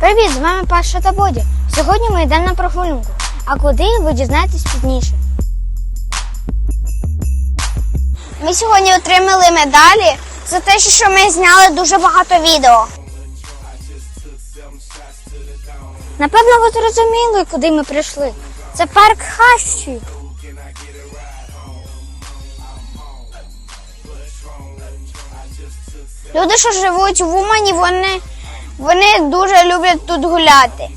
Привіт, з вами Паша та Бодя. Сьогодні ми йдемо на прогулянку. А куди ви дізнаєтесь пізніше. Ми сьогодні отримали медалі за те, що ми зняли дуже багато відео. Напевно, ви зрозуміли, куди ми прийшли. Це парк Хащі. Люди, що живуть в Умані, вони, вони дуже люблять тут гуляти.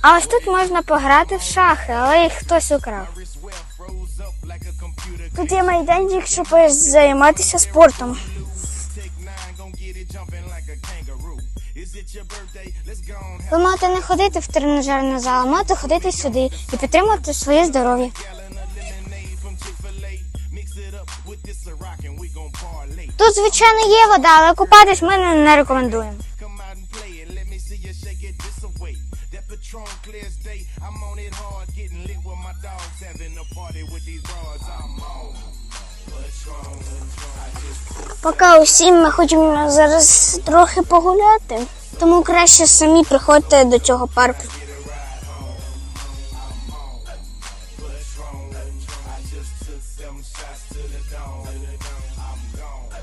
А ось тут можна пограти в шахи, але їх хтось украв. Тут є майданчик, щоб займатися спортом. Ви можете не ходити в тренажерний зал, а можете ходити сюди і підтримувати своє здоров'я. Тут, звичайно, є вода, але купатись ми не, рекомендуємо. Поки усім ми хочемо зараз трохи погуляти, тому краще самі приходьте до цього парку. Seven shots to the dome. I'm gone.